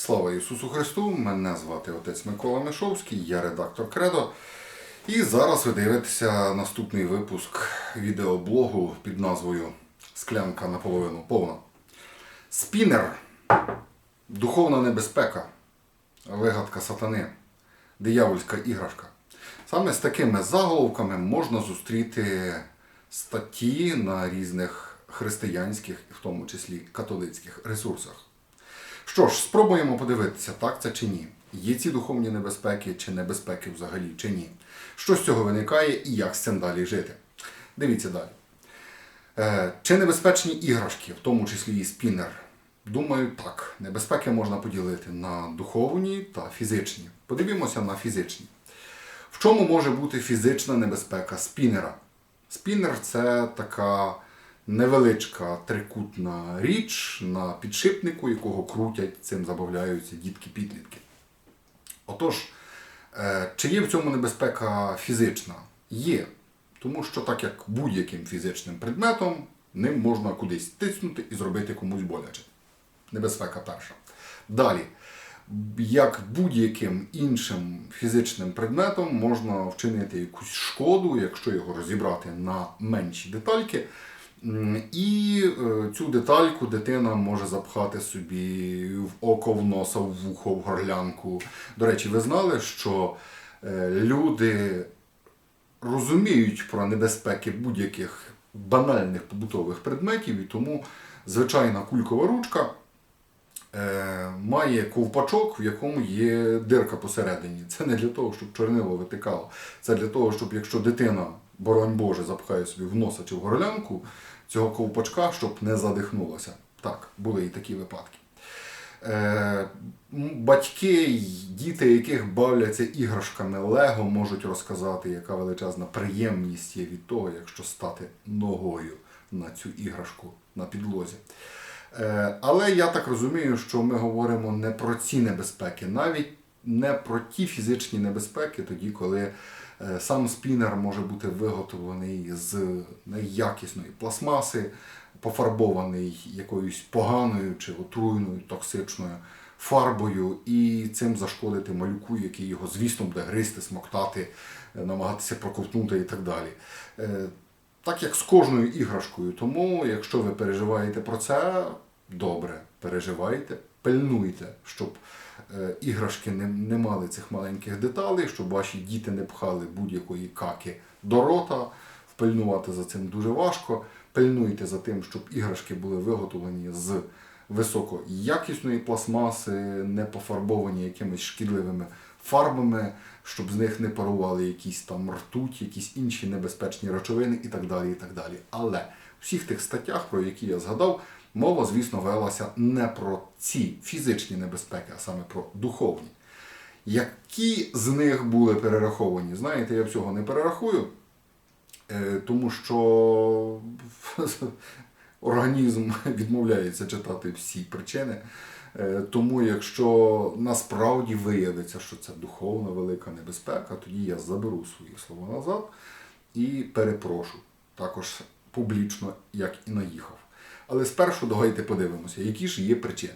Слава Ісусу Христу! Мене звати отець Микола Мишовський, я редактор Кредо. І зараз ви дивитеся наступний випуск відеоблогу під назвою Склянка наполовину повна. Спінер. Духовна небезпека. Вигадка сатани. Диявольська іграшка. Саме з такими заголовками можна зустріти статті на різних християнських, в тому числі католицьких ресурсах. Що ж, спробуємо подивитися, так це чи ні. Є ці духовні небезпеки чи небезпеки взагалі, чи ні. Що з цього виникає і як з цим далі жити. Дивіться далі. Е, чи небезпечні іграшки, в тому числі і спінер? Думаю, так. Небезпеки можна поділити на духовні та фізичні. Подивімося на фізичні. В чому може бути фізична небезпека спінера? Спінер це така невеличка трикутна річ на підшипнику, якого крутять, цим забавляються дітки-підлітки. Отож, е, чи є в цьому небезпека фізична? Є. Тому що так як будь-яким фізичним предметом, ним можна кудись тиснути і зробити комусь боляче. Небезпека перша. Далі, як будь-яким іншим фізичним предметом можна вчинити якусь шкоду, якщо його розібрати на менші детальки. І е, цю детальку дитина може запхати собі в око, в носа, в вухо, в горлянку. До речі, ви знали, що е, люди розуміють про небезпеки будь-яких банальних побутових предметів, і тому звичайна кулькова ручка е, має ковпачок, в якому є дирка посередині. Це не для того, щоб чорнило витикало. Це для того, щоб якщо дитина, боронь Боже, запхає собі в носа чи в горлянку цього ковпачка, щоб не задихнулося. Так, були і такі випадки. Е, Батьки діти, яких бавляться іграшками Лего, можуть розказати, яка величезна приємність є від того, якщо стати ногою на цю іграшку на підлозі. Е, Але я так розумію, що ми говоримо не про ці небезпеки, навіть не про ті фізичні небезпеки, тоді, коли сам спінер може бути виготовлений з неякісної пластмаси, пофарбований якоюсь поганою чи отруйною токсичною фарбою, і цим зашкодити малюку, який його, звісно, буде гризти, смоктати, е, намагатися проковтнути і так далі. Е, Так як з кожною іграшкою. Тому, якщо ви переживаєте про це, добре, переживайте, пильнуйте, щоб е, іграшки не, не мали цих маленьких деталей, щоб ваші діти не пхали будь-якої каки до рота. Впильнувати за цим дуже важко. Пильнуйте за тим, щоб іграшки були виготовлені з високоякісної пластмаси, не пофарбовані якимись шкідливими фарбами, щоб з них не парували якісь там ртуть, якісь інші небезпечні речовини і так далі. і так далі. Але в всіх тих статтях, про які я згадав, мова, звісно, велася не про ці фізичні небезпеки, а саме про духовні. Які з них були перераховані? Знаєте, я всього не перерахую, е, тому що організм відмовляється читати всі причини. Е, Тому, якщо насправді виявиться, що це духовна велика небезпека, тоді я заберу свої слова назад і перепрошу також публічно, як і наїхав. Але спершу давайте подивимося, які ж є причини.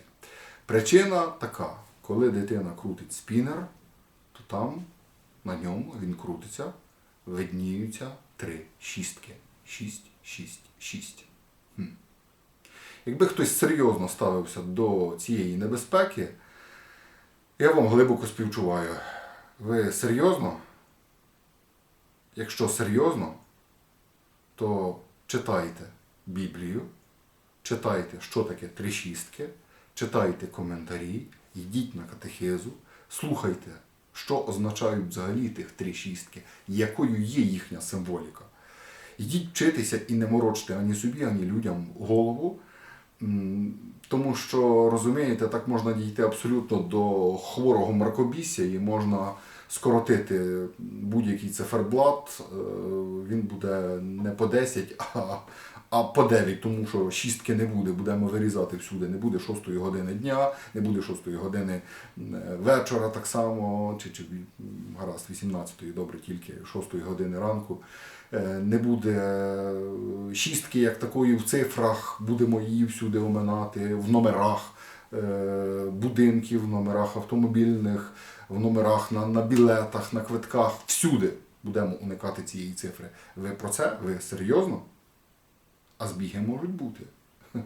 Причина така, коли дитина крутить спінер, то там на ньому він крутиться, видніються три шістки. Шість, шість, шість. Хм. Якби хтось серйозно ставився до цієї небезпеки, я вам глибоко співчуваю. Ви серйозно? Якщо серйозно, то читайте Біблію, читайте, що таке тришістки, читайте коментарі, йдіть на катехизу, слухайте, що означають взагалі тих три шістки, якою є їхня символіка. Йдіть вчитися і не морочте ані собі, ані людям голову. Тому що, розумієте, так можна дійти абсолютно до хворого мракобісся і можна скоротити будь-який циферблат. е, Він буде не по 10, а, а по 9, тому що шістки не буде. Будемо вирізати всюди. Не буде 6 години дня, не буде 6 години вечора так само, чи, чи гаразд 18-ї, добре, тільки 6 години ранку. Е, Не буде е, шістки як такої в цифрах, будемо її всюди оминати, в номерах е, будинків, в номерах автомобільних, в номерах на, на білетах, на квитках. Всюди будемо уникати цієї цифри. Ви про це? Ви серйозно? А збіги можуть бути.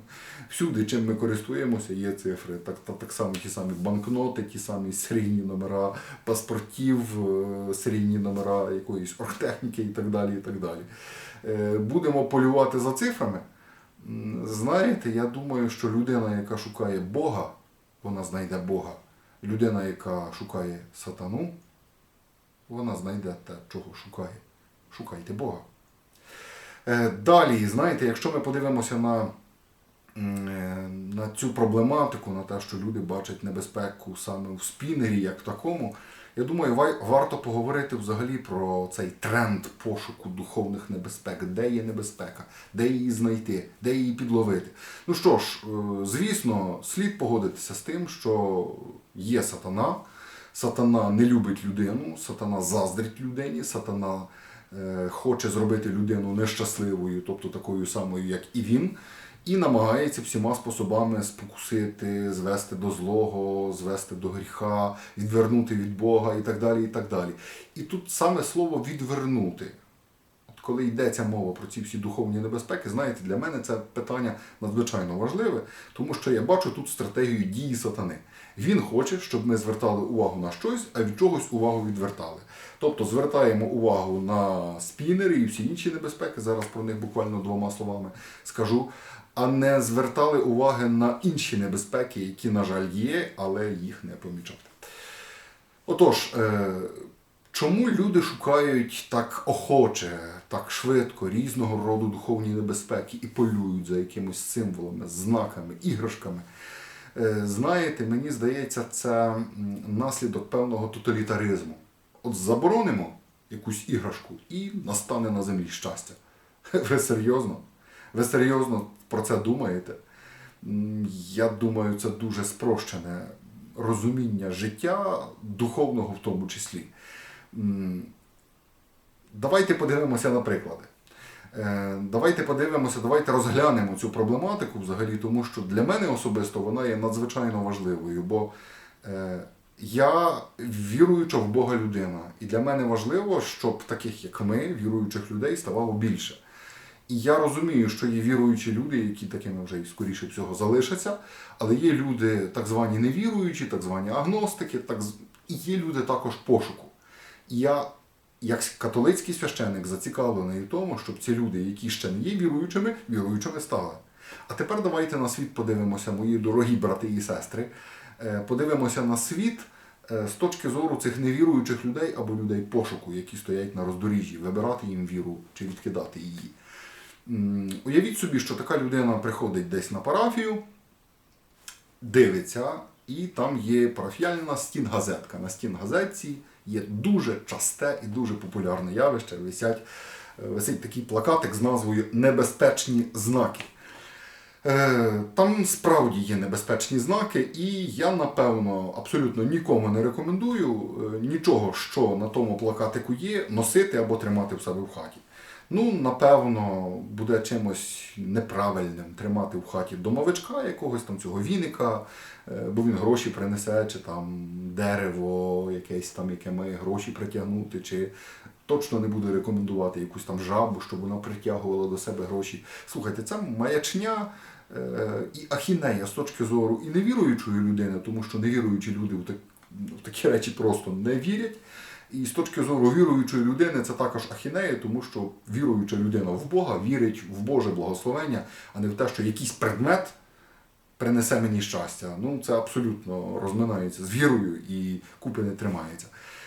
Всюди, чим ми користуємося, є цифри. Так, та, так само ті самі банкноти, ті самі серійні номера паспортів, е, серійні номера якоїсь оргтехніки і так далі. І так далі. Е, Будемо полювати за цифрами. Знаєте, я думаю, що людина, яка шукає Бога, вона знайде Бога. Людина, яка шукає сатану, вона знайде те, чого шукає. Шукайте Бога. Е, Далі, знаєте, якщо ми подивимося на, е, на цю проблематику, на те, що люди бачать небезпеку саме в спінері, як такому, я думаю, варто поговорити взагалі про цей тренд пошуку духовних небезпек, де є небезпека, де її знайти, де її підловити. Ну що ж, е, звісно, слід погодитися з тим, що є сатана. Сатана не любить людину, сатана заздрить людині, сатана хоче зробити людину нещасливою, тобто такою самою, як і він, і намагається всіма способами спокусити, звести до злого, звести до гріха, відвернути від Бога і так далі. І так далі. І тут саме слово відвернути. Коли йдеться мова про ці всі духовні небезпеки, знаєте, для мене це питання надзвичайно важливе, тому що я бачу тут стратегію дії сатани. Він хоче, щоб ми звертали увагу на щось, а від чогось увагу відвертали. Тобто звертаємо увагу на спінери і всі інші небезпеки, зараз про них буквально двома словами скажу, а не звертали уваги на інші небезпеки, які, на жаль, є, але їх не помічати. Отож, е, чому люди шукають так охоче, так швидко різного роду духовні небезпеки і полюють за якимось символами, знаками, іграшками? Е, Знаєте, мені здається, це наслідок певного тоталітаризму. От заборонимо якусь іграшку і настане на землі щастя. Ви серйозно? Ви серйозно про це думаєте? Я думаю, це дуже спрощене розуміння життя, духовного в тому числі. Давайте подивимося на приклади. Е, Давайте подивимося, давайте розглянемо цю проблематику взагалі, тому що для мене особисто вона є надзвичайно важливою, бо е, я віруюча в Бога людина, і для мене важливо, щоб таких як ми, віруючих людей, ставало більше. І я розумію, що є віруючі люди, які такими вже і скоріше всього залишаться, але є люди так звані невіруючі, так звані агностики, так і є люди також пошуку. Я, як католицький священник, зацікавлений в тому, щоб ці люди, які ще не є віруючими, віруючими стали. А тепер давайте на світ подивимося, мої дорогі брати і сестри. Е, Подивимося на світ е, з точки зору цих невіруючих людей або людей пошуку, які стоять на роздоріжжі, вибирати їм віру чи відкидати її. Уявіть собі, що така людина приходить десь на парафію, дивиться, і там є парафіяльна стінгазетка. На стінгазетці є дуже часте і дуже популярне явище. Висять, е, висить такий плакатик з назвою Небезпечні знаки. Е, Там справді є небезпечні знаки, і я, напевно, абсолютно нікому не рекомендую е, нічого, що на тому плакатику є, носити або тримати в себе в хаті. Ну, напевно, буде чимось неправильним тримати в хаті домовичка якогось там цього віника, бо він гроші принесе, чи там дерево якесь там, яке має гроші притягнути, чи точно не буду рекомендувати якусь там жабу, щоб вона притягувала до себе гроші. Слухайте, це маячня е, і ахінея з точки зору і невіруючої людини, тому що невіруючі люди в, так, в такі речі просто не вірять. І з точки зору віруючої людини це також ахінея, тому що віруюча людина в Бога вірить в Боже благословення, а не в те, що якийсь предмет принесе мені щастя. Ну, це абсолютно розминається з вірою і купи не тримається.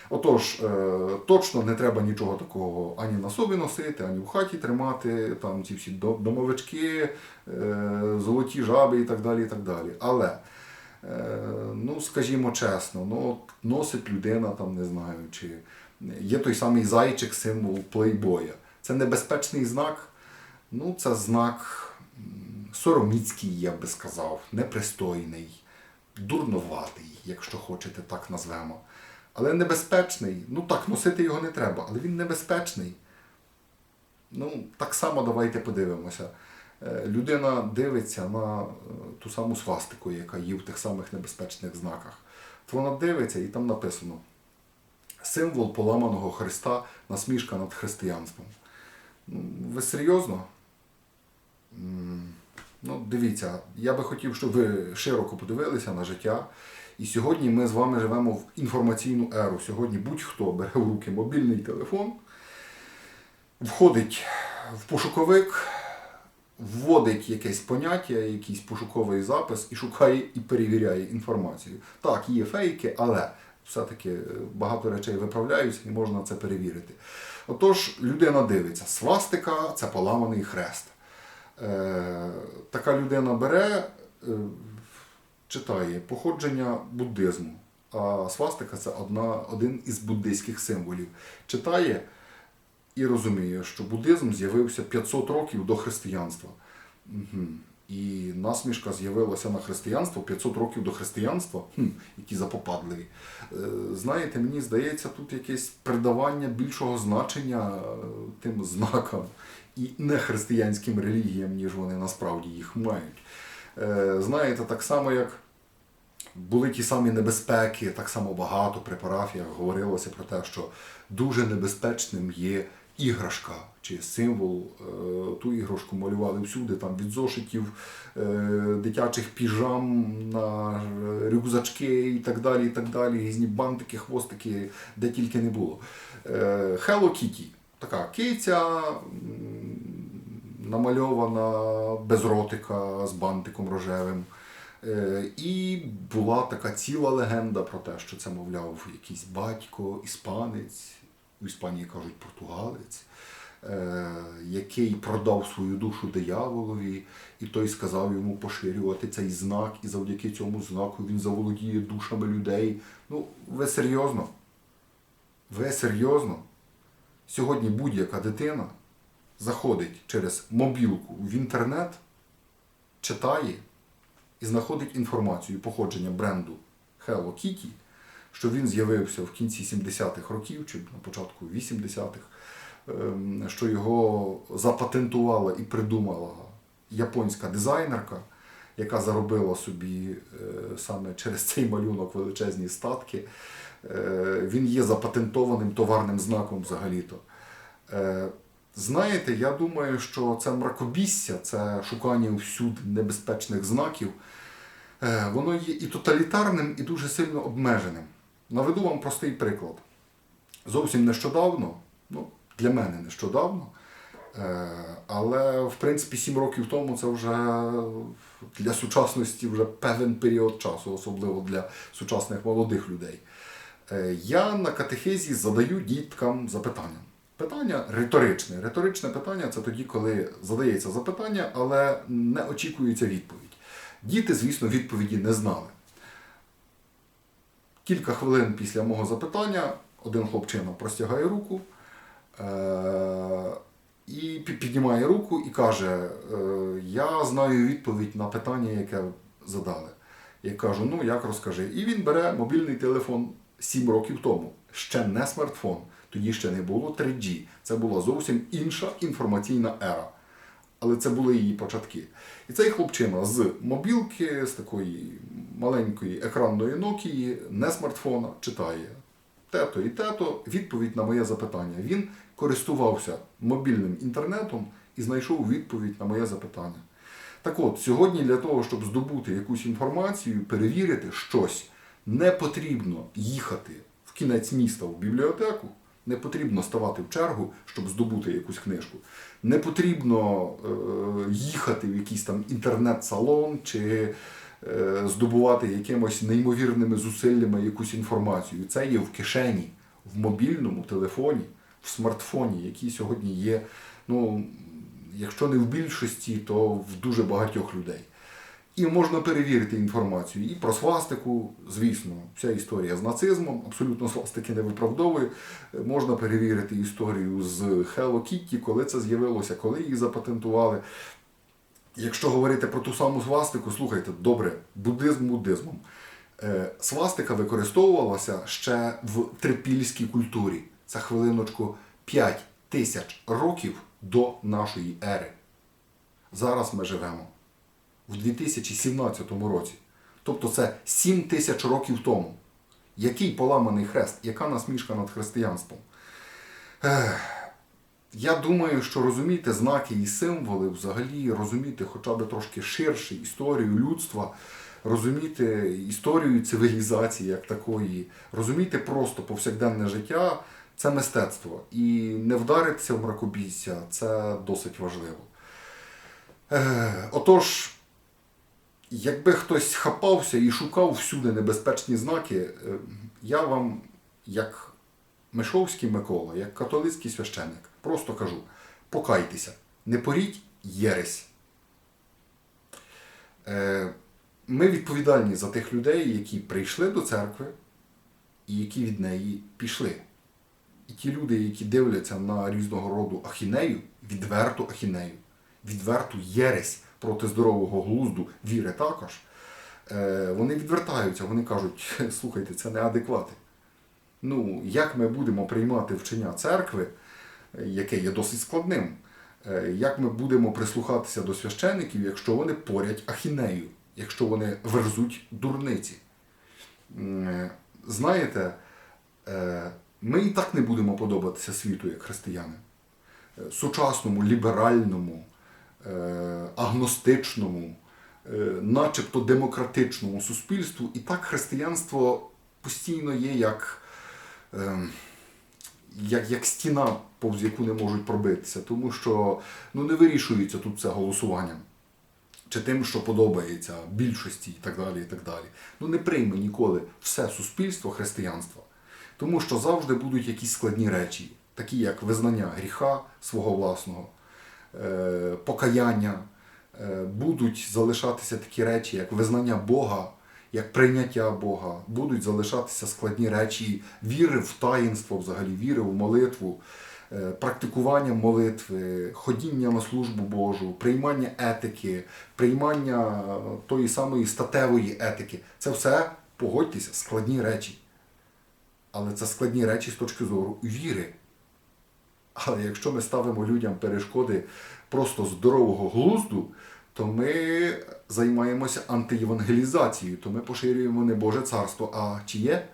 Отож, е, точно не треба нічого такого ані на собі носити, ані в хаті тримати, там ці всі домовички, е, золоті жаби і так далі. І так далі. Але, е, ну, скажімо чесно, ну, носить людина, там, не знаю, чи є той самий зайчик, символ плейбоя. Це небезпечний знак. Ну, це знак сороміцький, я би сказав, непристойний, дурноватий, якщо хочете, так назвемо. Але небезпечний. Ну так, носити його не треба, але він небезпечний. Ну, так само давайте подивимося. Е, Людина дивиться на е, ту саму свастику, яка є в тих самих небезпечних знаках. То вона дивиться і там написано символ поламаного Христа, насмішка над християнством. Ну, Ви серйозно? Ну, дивіться, я би хотів, щоб ви широко подивилися на життя. І сьогодні ми з вами живемо в інформаційну еру. Сьогодні будь-хто бере в руки мобільний телефон, входить в пошуковик, вводить якесь поняття, якийсь пошуковий запис і шукає і перевіряє інформацію. Так, є фейки, але все-таки е, багато речей виправляються і можна це перевірити. Отож, людина дивиться, свастика це поламаний хрест. Е, така людина бере, е, читає походження буддизму. А свастика це одна, один із буддийських символів. Читає і розуміє, що буддизм з'явився 500 років до християнства. Угу. І насмішка з'явилася на християнство 500 років до християнства, хм, які запопадливі. Е, Знаєте, мені здається, тут якесь придавання більшого значення тим знакам і нехристиянським релігіям, ніж вони насправді їх мають. Е, Знаєте, так само як були ті самі небезпеки, так само багато при парафіях говорилося про те, що дуже небезпечним є іграшка чи символ. Е, Ту іграшку малювали всюди, там від зошитів, е, дитячих піжам на рюкзачки і так далі. і так далі, Різні бантики, хвостики, де тільки не було. Hello Kitty. Така киця намальована без ротика з бантиком рожевим. Е, І була така ціла легенда про те, що це, мовляв, якийсь батько, іспанець, у Іспанії кажуть португалець, е, який продав свою душу дияволові, і той сказав йому поширювати цей знак, і завдяки цьому знаку він заволодіє душами людей. Ну, ви серйозно? Ви серйозно? Сьогодні будь-яка дитина заходить через мобілку в інтернет, читає і знаходить інформацію походження бренду Hello Kitty, що він з'явився в кінці 70-х років чи на початку 80-х, ем, що його запатентувала і придумала японська дизайнерка, яка заробила собі е, саме через цей малюнок величезні статки. Е, Він є запатентованим товарним знаком взагалі-то. Е, Знаєте, я думаю, що це мракобісся, це шукання всюди небезпечних знаків, е, воно є і тоталітарним, і дуже сильно обмеженим. Наведу вам простий приклад. Зовсім нещодавно, ну, для мене нещодавно, але в принципі 7 років тому це вже для сучасності вже певен період часу, особливо для сучасних молодих людей. Е, Я на катехезі задаю діткам запитання. Питання риторичне. Риторичне питання це тоді, коли задається запитання, але не очікується відповідь. Діти, звісно, відповіді не знали. Кілька хвилин після мого запитання один хлопчина простягає руку е- і піднімає руку і каже: е- Я знаю відповідь на питання, яке задали. Я кажу, ну як розкажи. І він бере мобільний телефон 7 років тому. Ще не смартфон. Тоді ще не було 3G. Це була зовсім інша інформаційна ера. Але це були її початки. І цей хлопчина з мобілки, з такої маленької екранної Nokia, не смартфона, читає тето і тето, відповідь на моє запитання. Він користувався мобільним інтернетом і знайшов відповідь на моє запитання. Так от, сьогодні для того, щоб здобути якусь інформацію, перевірити щось, не потрібно їхати в кінець міста в бібліотеку, не потрібно ставати в чергу, щоб здобути якусь книжку. Не потрібно е, їхати в якийсь там інтернет-салон чи е, здобувати якимось неймовірними зусиллями якусь інформацію. Це є в кишені, в мобільному телефоні, в смартфоні, який сьогодні є, ну, якщо не в більшості, то в дуже багатьох людей. І можна перевірити інформацію і про свастику, звісно, вся історія з нацизмом, абсолютно свастики не виправдовує. Можна перевірити історію з Hello Kitty, коли це з'явилося, коли її запатентували. Якщо говорити про ту саму свастику, слухайте, добре, буддизм буддизмом. Е, Свастика використовувалася ще в трипільській культурі. Це хвилиночку 5 тисяч років до нашої ери. зараз ми живемо в 2017 році. Тобто це 7 тисяч років тому. Який поламаний хрест, яка насмішка над християнством? Ех, я думаю, що розуміти знаки і символи, взагалі розуміти хоча б трошки ширше історію людства, розуміти історію цивілізації як такої, розуміти просто повсякденне життя це мистецтво. І не вдаритися в мракобісся це досить важливо. Отож, якби хтось хапався і шукав всюди небезпечні знаки, е, я вам, як Мишовський Микола, як католицький священник, просто кажу: покайтеся, не поріть єресь. Е, Ми відповідальні за тих людей, які прийшли до церкви і які від неї пішли. І ті люди, які дивляться на різного роду ахінею, відверту ахінею, відверту єресь проти здорового глузду, віри також, е, вони відвертаються, вони кажуть, слухайте, це неадеквати. Ну, як ми будемо приймати вчення церкви, яке є досить складним, е, як ми будемо прислухатися до священиків, якщо вони порять ахінею, якщо вони верзуть дурниці? Е, Знаєте, ми і так не будемо подобатися світу як християни. Сучасному, ліберальному, агностичному, е, начебто демократичному суспільству, і так християнство постійно є як, ем, як, як стіна, повз яку не можуть пробитися, тому що ну, не вирішується тут це голосуванням. Чи тим, що подобається більшості і так далі. і так далі. Ну не прийме ніколи все суспільство християнства, тому що завжди будуть якісь складні речі, такі як визнання гріха свого власного, е, покаяння, е, будуть залишатися такі речі, як визнання Бога, як прийняття Бога, будуть залишатися складні речі віри в таїнство, взагалі віри в молитву, е, практикування молитви, ходіння на службу Божу, приймання етики, приймання е, тої самої статевої етики. Це все, погодьтеся, складні речі. Але це складні речі з точки зору віри. Але якщо ми ставимо людям перешкоди просто здорового глузду, то ми займаємося антиєвангелізацією, то ми поширюємо не Боже царство, а чиє?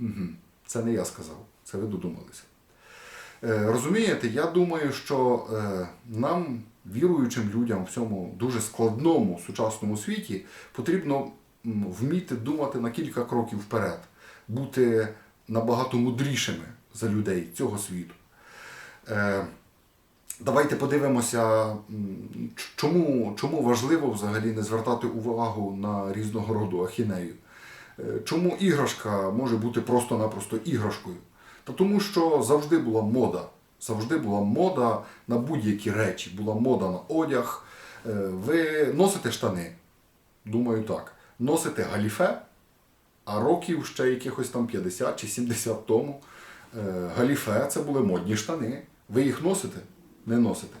Угу. Це не я сказав, це ви додумалися. Е, Розумієте, я думаю, що е, нам, віруючим людям в цьому дуже складному сучасному світі, потрібно вміти думати на кілька кроків вперед, бути набагато мудрішими за людей цього світу. Е, Давайте подивимося, чому, чому важливо взагалі не звертати увагу на різного роду ахінею. Е, Чому іграшка може бути просто-напросто іграшкою? Та тому що завжди була мода. Завжди була мода на будь-які речі, була мода на одяг. Е, Ви носите штани? Думаю, так. Носите галіфе, а років ще якихось там 50 чи 70 тому галіфе це були модні штани. Ви їх носите? Не носите.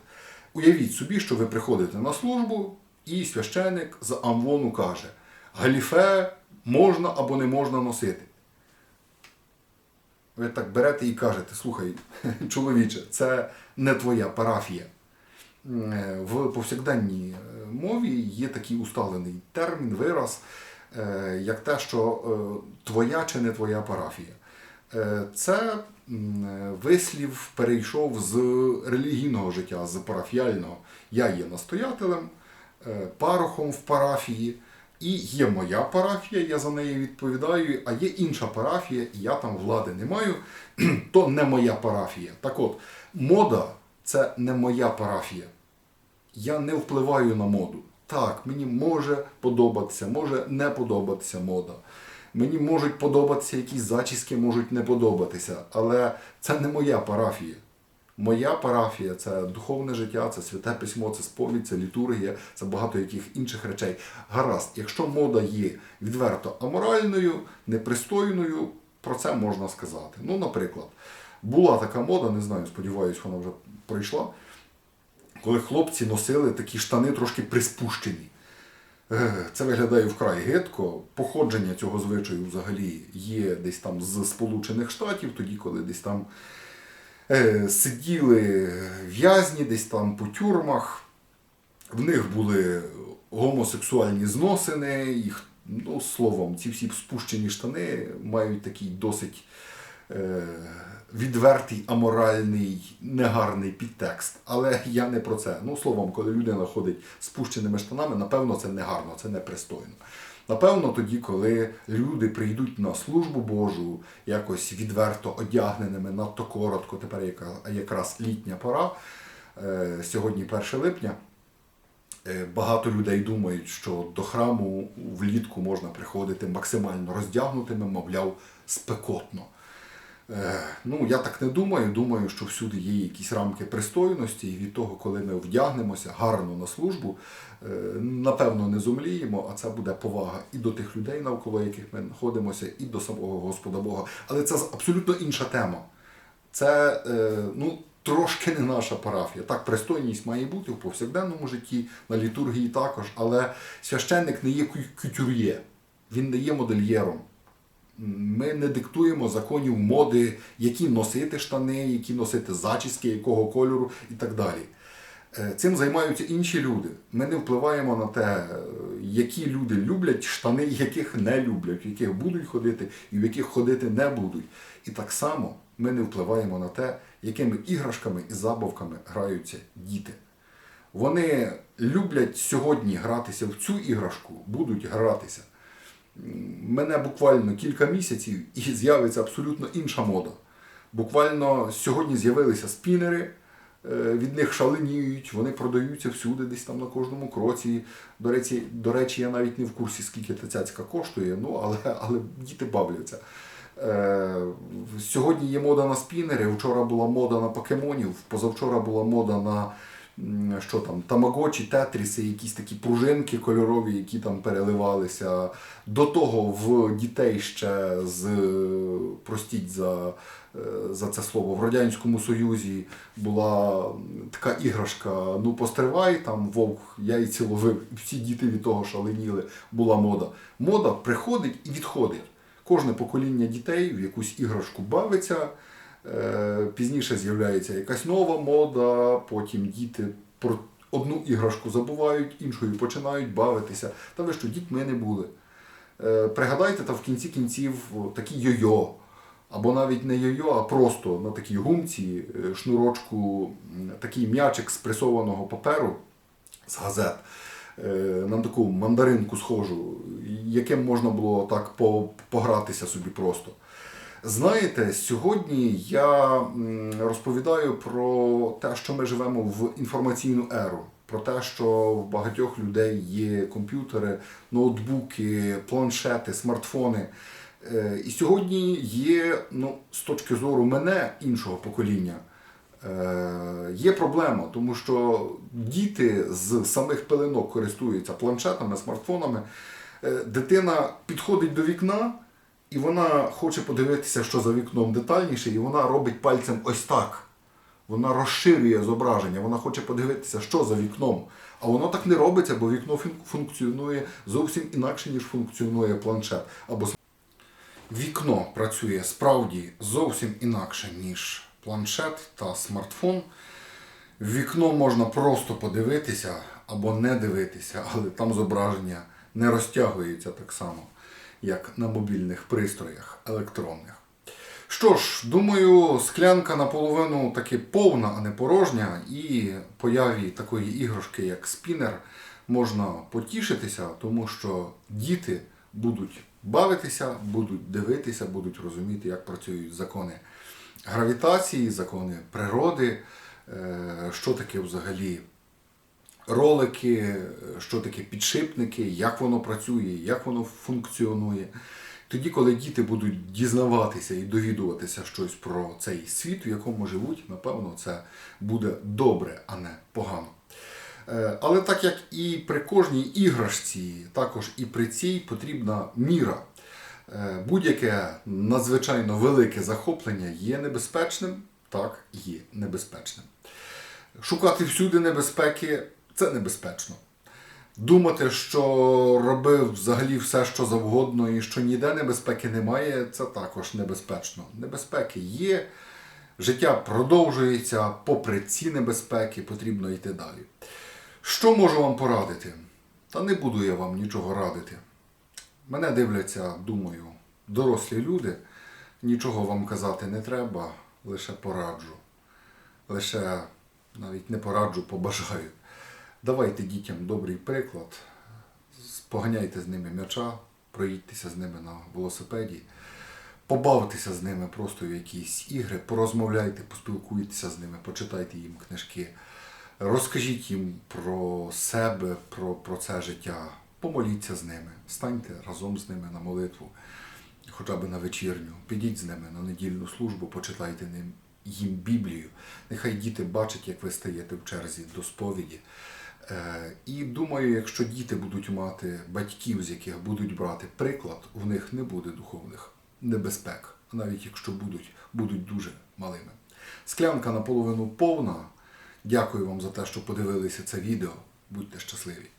Уявіть собі, що ви приходите на службу, і священик з амвону каже: галіфе можна або не можна носити. Ви так берете і кажете, слухай, чоловіче, це не твоя парафія. Е, В повсякденній е, мові є такий усталений термін, вираз, е, як те, що твоя чи не твоя парафія. Це вислів перейшов з релігійного життя, з парафіального. Я є настоятелем, е, парохом в парафії, і є моя парафія, я за неї відповідаю, а є інша парафія, і я там влади не маю, то не моя парафія. Так от, мода це не моя парафія. Я не впливаю на моду. Так, мені може подобатися, може не подобатися мода. Мені можуть подобатися якісь зачіски, можуть не подобатися, але це не моя парафія. Моя парафія це духовне життя, це святе письмо, це сповідь, це літургія, це багато яких інших речей. Гаразд, якщо мода є відверто аморальною, непристойною, про це можна сказати. Ну, наприклад, була така мода, не знаю, сподіваюся, вона вже пройшла, коли хлопці носили такі штани трошки приспущені. Е, Це виглядає вкрай гидко. Походження цього звичаю взагалі є десь там з Сполучених Штатів, тоді, коли десь там е, сиділи в'язні, десь там по тюрмах. в них були гомосексуальні зносини, їх, ну, словом, ці всі спущені штани мають такий досить відвертий, аморальний, негарний підтекст. Але я не про це. Ну, словом, коли людина ходить спущеними штанами, напевно, це не гарно, це непристойно. Напевно, тоді, коли люди прийдуть на службу Божу якось відверто одягненими, надто коротко, тепер якраз літня пора, е, сьогодні 1 липня, Е, Багато людей думають, що до храму влітку можна приходити максимально роздягнутими, мовляв, спекотно. Е, Ну, я так не думаю. Думаю, що всюди є якісь рамки пристойності, і від того, коли ми вдягнемося гарно на службу, е, напевно, не зумліємо, а це буде повага і до тих людей, навколо яких ми знаходимося, і до самого Господа Бога. Але це абсолютно інша тема. Це е, ну, трошки не наша парафія. Так, пристойність має бути в повсякденному житті, на літургії також, але священник не є кютюр'є, він не є модельєром. Ми не диктуємо законів моди, які носити штани, які носити зачіски, якого кольору і так далі. Е, Цим займаються інші люди. Ми не впливаємо на те, е, які люди люблять штани, яких не люблять, в яких будуть ходити і в яких ходити не будуть. І так само ми не впливаємо на те, якими іграшками і забавками граються діти. Вони люблять сьогодні гратися в цю іграшку, будуть гратися. Мене буквально кілька місяців і з'явиться абсолютно інша мода. Буквально сьогодні з'явилися спінери, е, від них шаленіють, вони продаються всюди, десь там на кожному кроці. До речі, до речі, я навіть не в курсі, скільки та цяцька коштує, ну, але, але діти бавляться. Е, сьогодні є мода на спінери, вчора була мода на покемонів, позавчора була мода на що там, тамагочі, тетріси, якісь такі пружинки кольорові, які там переливалися. До того в дітей ще з простіть за, е, за це слово, в Радянському Союзі була така іграшка, ну постривай, там вовк ловив, і всі діти від того шаленіли, була мода. Мода приходить і відходить. Кожне покоління дітей в якусь іграшку бавиться. Е, Пізніше з'являється якась нова мода, потім діти про одну іграшку забувають, іншою починають бавитися. Та ви що, дітьми не були. Е, Пригадайте, та в кінці кінців такі йо-йо. Або навіть не йо-йо, а просто на такій гумці, е, шнурочку, такий м'ячик з пресованого паперу з газет на таку мандаринку схожу, яким можна було так погратися собі просто. Знаєте, сьогодні я розповідаю про те, що ми живемо в інформаційну еру, про те, що в багатьох людей є комп'ютери, ноутбуки, планшети, смартфони. Е, І сьогодні є, ну, з точки зору мене іншого покоління, Е, Є проблема, тому що діти з самих пеленок користуються планшетами, смартфонами. Е, Дитина підходить до вікна, і вона хоче подивитися, що за вікном детальніше, і вона робить пальцем ось так. Вона розширює зображення, вона хоче подивитися, що за вікном. А воно так не робиться, бо вікно функціонує зовсім інакше, ніж функціонує планшет або Вікно працює справді зовсім інакше, ніж планшет та смартфон. Вікно можна просто подивитися або не дивитися, але там зображення не розтягується так само, як на мобільних пристроях електронних. Що ж, думаю, склянка наполовину таки повна, а не порожня, і появі такої іграшки, як спінер, можна потішитися, тому що діти будуть бавитися, будуть дивитися, будуть розуміти, як працюють закони гравітації, закони природи, е, що таке взагалі ролики, е, що таке підшипники, як воно працює, як воно функціонує. Тоді, коли діти будуть дізнаватися і довідуватися щось про цей світ, в якому живуть, напевно, це буде добре, а не погано. Е, Але так як і при кожній іграшці, також і при цій потрібна міра. Е, Будь-яке надзвичайно велике захоплення є небезпечним, так, є небезпечним. Шукати всюди небезпеки це небезпечно. Думати, що робив взагалі все, що завгодно, і що ніде небезпеки немає, це також небезпечно. Небезпеки є, життя продовжується, попри ці небезпеки потрібно йти далі. Що можу вам порадити? Та не буду я вам нічого радити. Мене дивляться, думаю, дорослі люди. Нічого вам казати не треба, лише пораджу. Лише навіть не пораджу, побажаю. Давайте дітям добрий приклад, поганяйте з ними м'яча, проїдьтеся з ними на велосипеді, побавтеся з ними просто в якісь ігри, порозмовляйте, поспілкуйтеся з ними, почитайте їм книжки, розкажіть їм про себе, про, про це життя, помоліться з ними, станьте разом з ними на молитву, хоча б на вечірню, підіть з ними на недільну службу, почитайте ним їм Біблію. Нехай діти бачать, як ви стаєте в черзі до сповіді. Е, І думаю, якщо діти будуть мати батьків, з яких будуть брати приклад, у них не буде духовних небезпек, навіть якщо будуть, будуть дуже малими. Склянка наполовину повна. Дякую вам за те, що подивилися це відео. Будьте щасливі!